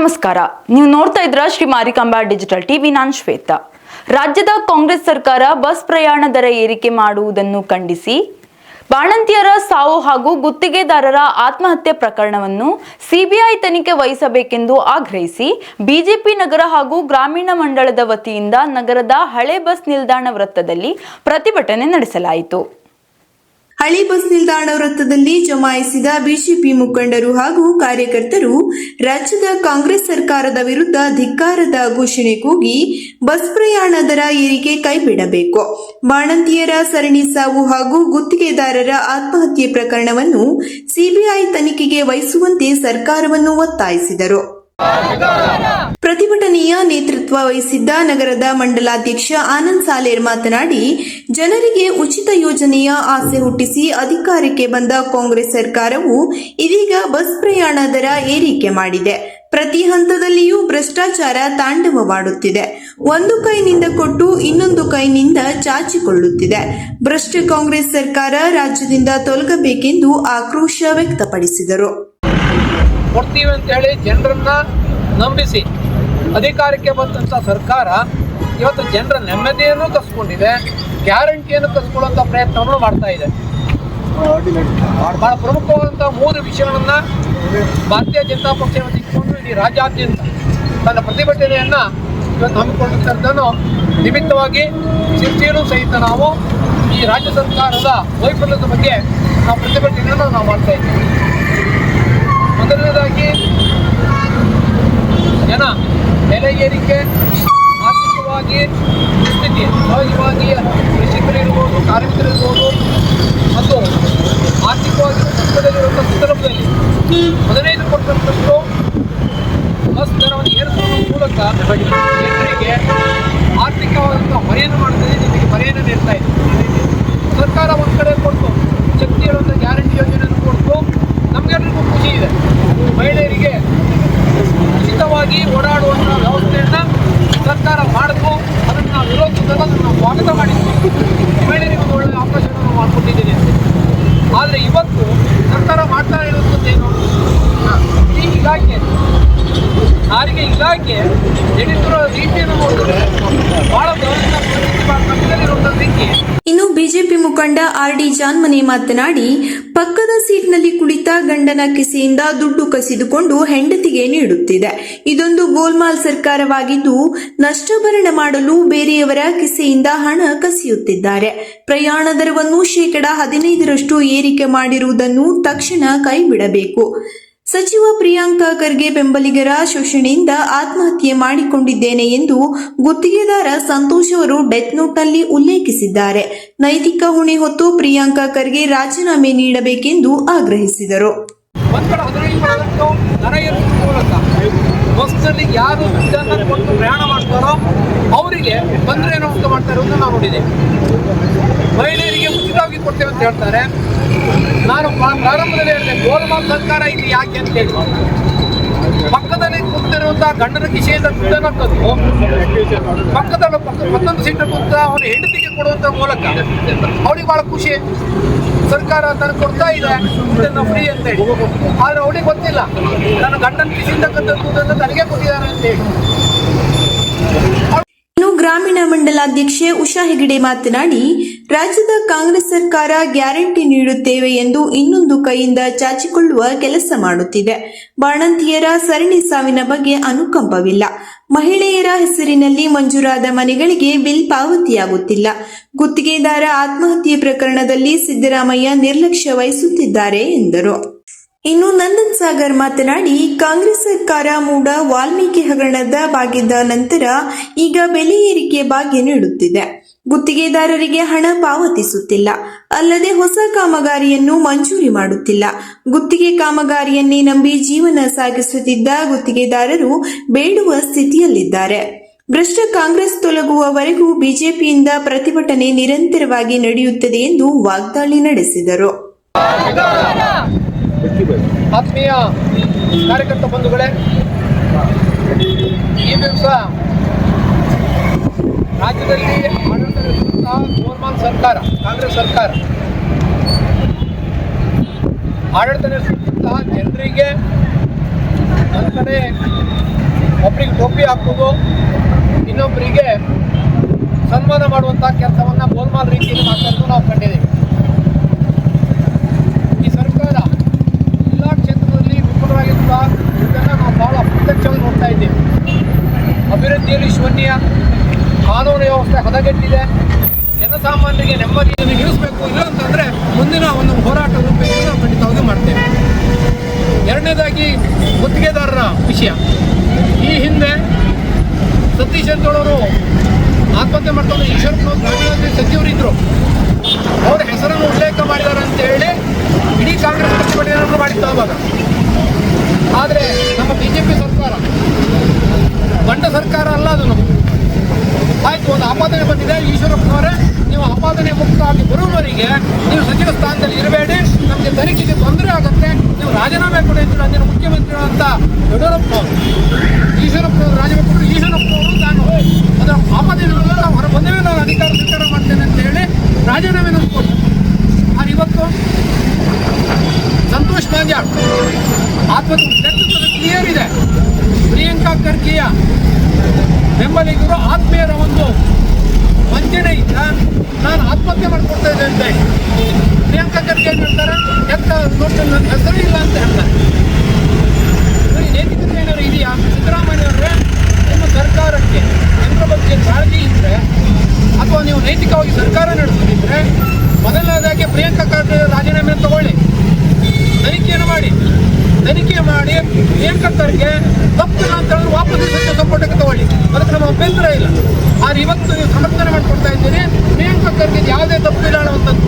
ನಮಸ್ಕಾರ. ನೀವು ನೋಡ್ತಾ ಇದ್ರ ಶ್ರೀ ಮಾರಿಕಾಂಬಾ ಡಿಜಿಟಲ್ ಟಿವಿ. ನಾನ್ ಶ್ವೇತಾ. ರಾಜ್ಯದ ಕಾಂಗ್ರೆಸ್ ಸರ್ಕಾರ ಬಸ್ ಪ್ರಯಾಣ ದರ ಏರಿಕೆ ಮಾಡುವುದನ್ನು ಖಂಡಿಸಿ, ಬಾಣಂತಿಯರ ಸಾವು ಹಾಗೂ ಗುತ್ತಿಗೆದಾರರ ಆತ್ಮಹತ್ಯೆ ಪ್ರಕರಣವನ್ನು ಸಿಬಿಐ ತನಿಖೆ ವಹಿಸಬೇಕೆಂದು ಆಗ್ರಹಿಸಿ, ಬಿಜೆಪಿ ನಗರ ಹಾಗೂ ಗ್ರಾಮೀಣ ಮಂಡಳದ ವತಿಯಿಂದ ನಗರದ ಹಳೆ ಬಸ್ ನಿಲ್ದಾಣ ವೃತ್ತದಲ್ಲಿ ಪ್ರತಿಭಟನೆ ನಡೆಸಲಾಯಿತು. ಹಳಿ ಬಸ್ ನಿಲ್ದಾಣ ವೃತ್ತದಲ್ಲಿ ಜಮಾಯಿಸಿದ ಬಿಜೆಪಿ ಮುಖಂಡರು ಹಾಗೂ ಕಾರ್ಯಕರ್ತರು ರಾಜ್ಯದ ಕಾಂಗ್ರೆಸ್ ಸರ್ಕಾರದ ವಿರುದ್ಧ ಧಿಕ್ಕಾರದ ಘೋಷಣೆ ಕೂಗಿ ಬಸ್ ಪ್ರಯಾಣ ದರ ಏರಿಕೆ ಕೈಬಿಡಬೇಕು. ಬಾಣಂತಿಯರ ಸರಣಿ ಸಾವು ಹಾಗೂ ಗುತ್ತಿಗೆದಾರರ ಆತ್ಮಹತ್ಯೆ ಪ್ರಕರಣವನ್ನು ಸಿಬಿಐ ತನಿಖೆಗೆ ವಹಿಸುವಂತೆ ಸರ್ಕಾರವನ್ನು ಒತ್ತಾಯಿಸಿದರು. ಪ್ರತಿಭಟನೆಯ ನೇತೃತ್ವ ವಹಿಸಿದ್ದ ನಗರದ ಮಂಡಲಾಧ್ಯಕ್ಷ ಆನಂದ್ ಸಾಲೇರ್ ಮಾತನಾಡಿ, ಜನರಿಗೆ ಉಚಿತ ಯೋಜನೆಯ ಆಸೆ ಹುಟ್ಟಿಸಿ ಅಧಿಕಾರಕ್ಕೆ ಬಂದ ಕಾಂಗ್ರೆಸ್ ಸರ್ಕಾರವು ಇದೀಗ ಬಸ್ ಪ್ರಯಾಣ ದರ ಏರಿಕೆ ಮಾಡಿದೆ. ಪ್ರತಿ ಹಂತದಲ್ಲಿಯೂ ಭ್ರಷ್ಟಾಚಾರ ತಾಂಡವವಾಡುತ್ತಿದೆ. ಒಂದು ಕೈನಿಂದ ಕೊಟ್ಟು ಇನ್ನೊಂದು ಕೈನಿಂದ ಚಾಚಿಕೊಳ್ಳುತ್ತಿದೆ. ಭ್ರಷ್ಟ ಕಾಂಗ್ರೆಸ್ ಸರ್ಕಾರ ರಾಜ್ಯದಿಂದ ತೊಲಗಬೇಕೆಂದು ಆಕ್ರೋಶ ವ್ಯಕ್ತಪಡಿಸಿದರು. ಕೊಡ್ತೀವಿ ಅಂತ ಹೇಳಿ ಜನರನ್ನ ನಂಬಿಸಿ ಅಧಿಕಾರಕ್ಕೆ ಬಂದಂಥ ಸರ್ಕಾರ ಇವತ್ತು ಜನರ ನೆಮ್ಮದಿಯನ್ನು ಕಸ್ಕೊಂಡಿದೆ, ಗ್ಯಾರಂಟಿಯನ್ನು ಕಸ್ಕೊಳ್ಳುವಂಥ ಪ್ರಯತ್ನವನ್ನು ಮಾಡ್ತಾ ಇದೆ. ಬಹಳ ಪ್ರಮುಖವಾದಂಥ ಮೂರು ವಿಷಯಗಳನ್ನು ಭಾರತೀಯ ಜನತಾ ಪಕ್ಷವನ್ನು ಇಟ್ಕೊಂಡು ಇಡೀ ರಾಜ್ಯಾದ್ಯಂತ ತನ್ನ ಪ್ರತಿಭಟನೆಯನ್ನ ಇವತ್ತು ಹಮ್ಮಿಕೊಂಡಿರ್ತಕ್ಕಂಥದ್ದನ್ನು ನಿಮಿತ್ತವಾಗಿ ಶಿರ್ತಿಯಲ್ಲೂ ಸಹಿತ ನಾವು ಈ ರಾಜ್ಯ ಸರ್ಕಾರದ ವೈಫಲ್ಯದ ಬಗ್ಗೆ ನಾವು ಪ್ರತಿಭಟನೆಯನ್ನು ನಾವು ಮಾಡ್ತಾ ಇದ್ದೀವಿ. ಮೊದಲನೇದಾಗಿ ಜನ ಬೆಲೆ ಏರಿಕೆ ಆರ್ಥಿಕವಾಗಿ ಸ್ಥಿತಿ ಸಹಜವಾಗಿ ಕೃಷಿಕರಿರ್ಬೋದು ಕಾರ್ಮಿಕರಿರ್ಬೋದು ಮತ್ತು ಆರ್ಥಿಕವಾಗಿ ಕಷ್ಟದಲ್ಲಿರುವಂಥ ಸಂದರ್ಭದಲ್ಲಿ ಹದಿನೈದು ಪರ್ಸೆಂಟಷ್ಟು ಬಸ್ ದರವನ್ನು ಏರಿಸುವ ಮೂಲಕ ಜನರಿಗೆ ಆರ್ಥಿಕವಾದಂಥ ಹೊರೆಯನ್ನು ಮಾಡುತ್ತದೆ, ನಿಮಗೆ ಹೊರೆಯನ್ನು ನೀಡ್ತಾ ಇದೆ. ಸರ್ಕಾರ ಒಂದು ಕಡೆ ಕೊಟ್ಟು ಶಕ್ತಿ ಹೇಳುವಂಥ ಗ್ಯಾರಂಟಿ ಯೋಜನೆಯನ್ನು ಕೊಟ್ಟು ನಮಗೆಲ್ಲರಿಗೂ ಖುಷಿ ಇದೆ ಮಹಿಳೆಯರಿಗೆ ಉಚಿತವಾಗಿ ಓಡಾಡುವಂಥ ವ್ಯವಸ್ಥೆಯನ್ನು ಸರ್ಕಾರ ಮಾಡಿದ್ರು ಅದನ್ನು ನಾವು ವಿರೋಧಿಸಿದಾಗ ಅದನ್ನು ನಾವು ಸ್ವಾಗತ ಮಾಡಿದ್ವಿ ಮಹಿಳೆಯರಿಗೆ ಒಂದು ಒಳ್ಳೆಯ ಅವಕಾಶವನ್ನು ನಾವು ಮಾಡಿಕೊಟ್ಟಿದ್ದೀನಿ ಅಂತ ಆದರೆ ಇವತ್ತು ಸರ್ಕಾರ ಮಾಡ್ತಾ ಇರುವಂಥದ್ದೇನು ಈ ಇಲಾಖೆ. ಸಾರಿಗೆ ಇಲಾಖೆ ರೀತಿಯನ್ನು ನೋಡಿದ್ರೆ ಬಹಳ ಇನ್ನು ಬಿಜೆಪಿ ಮುಖಂಡ ಆರ್ ಡಿ ಜಾನ್ಮನೆ ಮಾತನಾಡಿ, ಪಕ್ಕದ ಸೀಟ್ನಲ್ಲಿ ಕುಳಿತ ಗಂಡನ ಕಿಸೆಯಿಂದ ದುಡ್ಡು ಕಸಿದುಕೊಂಡು ಹೆಂಡತಿಗೆ ನೀಡುತ್ತಿದೆ. ಇದೊಂದು ಗೋಲ್ಮಾಲ್ ಸರ್ಕಾರವಾಗಿದ್ದು, ನಷ್ಟಭರಣ ಮಾಡಲು ಬೇರೆಯವರ ಕಿಸೆಯಿಂದ ಹಣ ಕಸಿಯುತ್ತಿದ್ದಾರೆ. ಪ್ರಯಾಣ ದರವನ್ನು ಶೇಕಡ ಹದಿನೈದರಷ್ಟು ಏರಿಕೆ ಮಾಡಿರುವುದನ್ನು ತಕ್ಷಣ ಕೈಬಿಡಬೇಕು. ಸಚಿವ ಪ್ರಿಯಾಂಕಾ ಖರ್ಗೆ ಬೆಂಬಲಿಗರ ಶೋಷಣೆಯಿಂದ ಆತ್ಮಹತ್ಯೆ ಮಾಡಿಕೊಂಡಿದ್ದೇನೆ ಎಂದು ಗುತ್ತಿಗೆದಾರ ಸಂತೋಷ್ ಅವರು ಡೆತ್ ನೋಟ್ನಲ್ಲಿ ಉಲ್ಲೇಖಿಸಿದ್ದಾರೆ. ನೈತಿಕ ಹೊಣೆ ಹೊತ್ತು ಪ್ರಿಯಾಂಕಾ ಖರ್ಗೆ ರಾಜೀನಾಮೆ ನೀಡಬೇಕೆಂದು ಆಗ್ರಹಿಸಿದರು. ಪ್ರಯಾಣ ಮಾಡ್ತಾರೋ ಅವರಿಗೆ ಮಹಿಳೆಯರಿಗೆ ಉಚಿತವಾಗಿ ಕೊಡ್ತೇವೆ ಅಂತ ಹೇಳ್ತಾರೆ. ನಾನು ಪ್ರಾ- ಪ್ರಾರಂಭದಲ್ಲಿ ಹೇಳಿದೆ, ಗೋಲ್ಮಾಲ್ ಸರ್ಕಾರ ಇಲ್ಲಿ ಯಾಕೆ ಅಂತ ಹೇಳಿ. ಪಕ್ಕದಲ್ಲಿ ಕೂತಿರುವಂತಹ ಗಂಡನ ಕಿಶೆಯಿಂದ ದುಡ್ಡನ್ನು ಪಕ್ಕದಲ್ಲೂ ಪಕ್ಕದಲ್ಲಿ ಪಕ್ಕ ಮತ್ತೊಂದು ಸೀಟ್ ಕೂತ ಅವನ ಹೆಂಡತಿಗೆ ಕೊಡುವಂತ ಮೂಲಕ ಅವಳಿಗೆ ಬಹಳ ಖುಷಿ. ಸರ್ಕಾರ ತನಗೆ ಕೊಡ್ತಾ ಇದೆ ಇದನ್ನು ಫ್ರೀ ಅಂತ ಹೇಳಿ. ಆದ್ರೆ ಅವಳಿಗೆ ಗೊತ್ತಿಲ್ಲ, ನನ್ನ ಗಂಡನ ಕಿಷಿತಕ್ಕಂಥದ್ದು ಕೂತಂತ ನನಗೆ ಕೊಟ್ಟಿದ್ದಾರೆ ಅಂತ ಹೇಳಿ. ಮಂಡಲಾಧ್ಯಕ್ಷೆ ಉಷಾ ಹೆಗಡೆ ಮಾತನಾಡಿ, ರಾಜ್ಯದ ಕಾಂಗ್ರೆಸ್ ಸರ್ಕಾರ ಗ್ಯಾರಂಟಿ ನೀಡುತ್ತೇವೆ ಎಂದು ಇನ್ನೊಂದು ಕೈಯಿಂದ ಚಾಚಿಕೊಳ್ಳುವ ಕೆಲಸ ಮಾಡುತ್ತಿದೆ. ಬಾಣಂತಿಯರ ಸರಣಿ ಸಾವಿನ ಬಗ್ಗೆ ಅನುಕಂಪವಿಲ್ಲ. ಮಹಿಳೆಯರ ಹೆಸರಿನಲ್ಲಿ ಮಂಜೂರಾದ ಮನೆಗಳಿಗೆ ಬಿಲ್ ಪಾವತಿಯಾಗುತ್ತಿಲ್ಲ. ಗುತ್ತಿಗೆದಾರ ಆತ್ಮಹತ್ಯೆ ಪ್ರಕರಣದಲ್ಲಿ ಸಿದ್ದರಾಮಯ್ಯ ನಿರ್ಲಕ್ಷ್ಯ ವಹಿಸುತ್ತಿದ್ದಾರೆ ಎಂದರು. ಇನ್ನು ನಂದನ್ ಸಾಗರ್ ಮಾತನಾಡಿ, ಕಾಂಗ್ರೆಸ್ ಸರ್ಕಾರ ಮೂಡ ವಾಲ್ಮೀಕಿ ಹಗರಣದ ಬಾಗಿದ್ದ ನಂತರ ಈಗ ಬೆಲೆ ಏರಿಕೆ ಭಾಗ್ಯ ನೀಡುತ್ತಿದೆ. ಗುತ್ತಿಗೆದಾರರಿಗೆ ಹಣ ಪಾವತಿಸುತ್ತಿಲ್ಲ. ಅಲ್ಲದೆ ಹೊಸ ಕಾಮಗಾರಿಯನ್ನು ಮಂಜೂರಿ ಮಾಡುತ್ತಿಲ್ಲ. ಗುತ್ತಿಗೆ ಕಾಮಗಾರಿಯನ್ನೇ ನಂಬಿ ಜೀವನ ಸಾಗಿಸುತ್ತಿದ್ದ ಗುತ್ತಿಗೆದಾರರು ಬೇಡುವ ಸ್ಥಿತಿಯಲ್ಲಿದ್ದಾರೆ. ಭ್ರಷ್ಟ ಕಾಂಗ್ರೆಸ್ ತೊಲಗುವವರೆಗೂ ಬಿಜೆಪಿಯಿಂದ ಪ್ರತಿಭಟನೆ ನಿರಂತರವಾಗಿ ನಡೆಯುತ್ತದೆ ಎಂದು ವಾಗ್ದಾಳಿ ನಡೆಸಿದರು. ಆತ್ಮೀಯ ಕಾರ್ಯಕರ್ತ ಬಂಧುಗಳೇ, ಈ ದಿವಸ ರಾಜ್ಯದಲ್ಲಿ ಆಡಳಿತ ನಡೆಸುವಂತಹ ಗೋಲ್ಮಾಲ್ ಸರ್ಕಾರ, ಕಾಂಗ್ರೆಸ್ ಸರ್ಕಾರ ಆಡಳಿತ ನಡೆಸುವಂತಹ ಜನರಿಗೆ ಒಂದು ಕಡೆ ಒಬ್ಬರಿಗೆ ಟೋಪಿ ಹಾಕೋದು ಇನ್ನೊಬ್ಬರಿಗೆ ಸನ್ಮಾನ ಮಾಡುವಂಥ ಕೆಲಸವನ್ನು ಗೋಲ್ಮಾಲ್ ರೀತಿಯಲ್ಲಿ ಮಾಡ್ತಾ ನಾವು ಕಂಡಿದ್ದೀವಿ. ಎರಡನೇದಾಗಿ ಗುತ್ತಿಗೆದಾರರ ವಿಷಯ. ಈ ಹಿಂದೆ ಸತೀಶ್ ಅಂತೇಳವರು ಆತ್ಮಹತ್ಯೆ ಮಾಡ್ಕೊಂಡು ಈಶ್ವರಪ್ಪನವ್ರು ಗ್ರಾಮೀಣಾಭಿವೃದ್ಧಿ ಸಚಿವರಿದ್ದರು ಅವ್ರ ಹೆಸರನ್ನು ಉಲ್ಲೇಖ ಮಾಡಿದ್ದಾರೆ ಅಂತ ಹೇಳಿ ಇಡೀ ಕಾಂಗ್ರೆಸ್ ಪ್ರತಿಭಟನೆಯನ್ನು ಮಾಡಿತ್ತು ಅವಾಗ ಆದರೆ ನಮ್ಮ ಬಿ ಜೆ ಪಿ ಸರ್ಕಾರ ಬಂಡ ಸರ್ಕಾರ ಅಲ್ಲ ಅದು ನಮಗೆ ಆಯ್ತು, ಒಂದು ಆಪಾದನೆ ಬಂದಿದೆ. ಈಶ್ವರಪ್ಪನವರೇ ನೀವು ಆಪಾದನೆ ಮುಕ್ತ ಆಗಿ ಬರುವವರಿಗೆ ನೀವು ಸಚಿವ ಸ್ಥಾನದಲ್ಲಿ ಇರಬೇಡಿ. ತನಿಖೆಗೆ ತೊಂದರೆ ಆಗುತ್ತೆ. ನೀವು ರಾಜೀನಾಮೆ ಕೊಡಿ ಅಂತ ಅಂದಿನ ಮುಖ್ಯಮಂತ್ರಿಗಳು ಅಂತ ಯಡಿಯೂರಪ್ಪ ಈಶ್ವರಪ್ಪನವರು ರಾಜೀನಾಮೆ ಕೊಟ್ಟರು ಈಶ್ವರಪ್ಪನವರು ನಾನು ಅದರ ಆಪದಿಂದ ಹೊರ ಬಂದೇವೆ ನಾನು ಅಧಿಕಾರ ಸ್ವೀಕಾರ ಮಾಡ್ತೇನೆ ಅಂತ ಹೇಳಿ ರಾಜೀನಾಮೆ ಕೊಟ್ಟರು ನಾನು ಇವತ್ತು ಸಂತೋಷ್ ಮಾಂಜಾಳ್ ಆತ್ಮಹತ್ಯೆ ಕ್ಲಿಯರ್ ಇದೆ ಪ್ರಿಯಾಂಕಾ ಖರ್ಗೆಯ ಬೆಂಬಲಿಗರು ಆತ್ಮೀಯರ ಒಂದು ವಂಚನೆಯಿಂದ ನಾನು ಆತ್ಮಹತ್ಯೆ ಮಾಡಿಕೊಡ್ತಾ ಇದ್ದೆ ಅಂತ ಪ್ರಿಯಾಂಕಾ ಖರ್ಗೆ ಏನು ಹೇಳ್ತಾರೆ? ನೋಡ್ತಾರೆ ನನ್ನ ಹೆಸರು ಇಲ್ಲ ಅಂತ ನೋಡಿ, ನೈತಿಕತೆ ಏನಾದ್ರು ಇದೆಯಾ? ಸಿದ್ದರಾಮಯ್ಯವರೇ ನಿಮ್ಮ ಸರ್ಕಾರಕ್ಕೆ ಜನರ ಬಗ್ಗೆ ಕಾಳಜಿ ಇದ್ದರೆ ಅಥವಾ ನೀವು ನೈತಿಕವಾಗಿ ಸರ್ಕಾರ ನಡೆಸೋದಿದ್ರೆ ಮೊದಲನೇದಾಗಿ ಪ್ರಿಯಾಂಕಾ ಖರ್ಗೆ ರಾಜೀನಾಮೆ ತಗೊಳ್ಳಿ. ತನಿಖೆಯನ್ನು ಮಾಡಿ. ತನಿಖೆ ಮಾಡಿ ಪ್ರಿಯಾಂಕಾ ಖರ್ಗೆ ತಪ್ಪಿಲ್ಲ ಅಂತ ಹೇಳಿದ್ರೆ ವಾಪಸ್ ಸಚಿವ ಸಂಪುಟಕ್ಕೆ ತಗೊಳ್ಳಿ. ಅದಕ್ಕೆ ನಮ್ಮ ಅಭ್ಯಂತರ ಇಲ್ಲ. ಆದ್ರೆ ಇವತ್ತು ನೀವು ಸಮರ್ಥನೆ ಮಾಡ್ಕೊಳ್ತಾ ಇದ್ದೀರಿ. ಪ್ರಿಯಾಂಕಾ ಖರ್ಗೆ ಯಾವುದೇ ತಪ್ಪಿಲ್ಲ ಅನ್ನುವಂಥದ್ದು